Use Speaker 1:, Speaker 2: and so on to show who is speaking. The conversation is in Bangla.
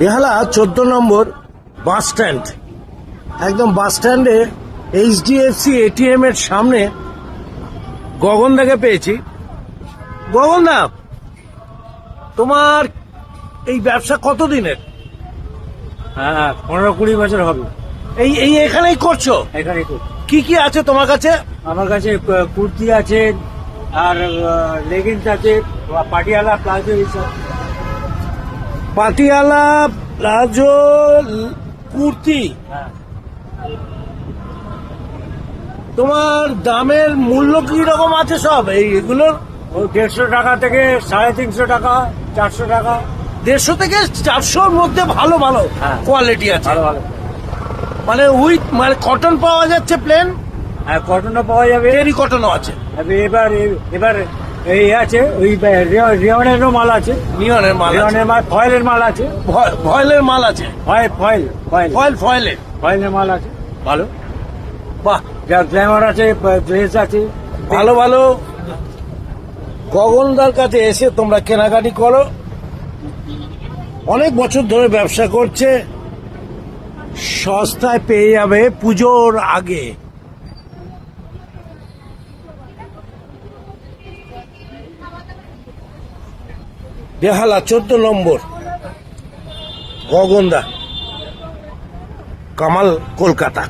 Speaker 1: বেহালা চোদ্দ নম্বর বাস স্ট্যান্ড। একদম বাস স্ট্যান্ডে এইচডিএফসি এটিএম এর সামনে গগনদাকে পেয়েছি। গগনদা তোমার এই ব্যবসা কতদিনের?
Speaker 2: হ্যাঁ পনেরো কুড়ি বছর হবে।
Speaker 1: এই এই এখানেই করছ?
Speaker 2: এখানে তো
Speaker 1: কি কি আছে তোমার কাছে?
Speaker 2: আমার কাছে কুর্তি আছে আর লেগিংস আছে পাটিয়ালা প্লাজো এইসব।
Speaker 1: পাটিয়ালা প্লাজো কুর্তি।
Speaker 2: হ্যাঁ।
Speaker 1: তোমার দামের মূল্য কি রকম আছে সব? এই এগুলোর?
Speaker 2: ওই দেড়শো টাকা থেকে সাড়ে তিনশো টাকা চারশো টাকা।
Speaker 1: দেড়শো থেকে চারশোর মধ্যে ভালো ভালো
Speaker 2: হ্যাঁ।
Speaker 1: কোয়ালিটি আছে।
Speaker 2: ভালো ভালো।
Speaker 1: মানে উইথ মানে কটন পাওয়া যাচ্ছে প্লেন
Speaker 2: আর কটনও পাওয়া যাবে।
Speaker 1: টেরি কটনও আছে।
Speaker 2: এবার এবার এই আছে ওই রিয়নেরও মাল আছে।
Speaker 1: নিয়নের মাল আছে।
Speaker 2: রিয়নের মাল ফয়েলের মাল আছে।
Speaker 1: ভয়েলের মাল আছে।
Speaker 2: Voile voile voile.
Speaker 1: ফয়েল ফয়েলের।
Speaker 2: ফয়েলের মাল আছে। ভালো।
Speaker 1: বাহ
Speaker 2: যা গ্ল্যামার আছে ড্রেস আছে।
Speaker 1: ভালো ভালো। গগনদার কাছে এসে তোমরা কেনাকাটি করো। অনেক বছর ধরে ব্যবসা করছে। সস্তায় পেয়ে যাবে পুজোর আগে। বেহালা চোদ্দ নম্বর গগন্দা কামাল কলকাতা।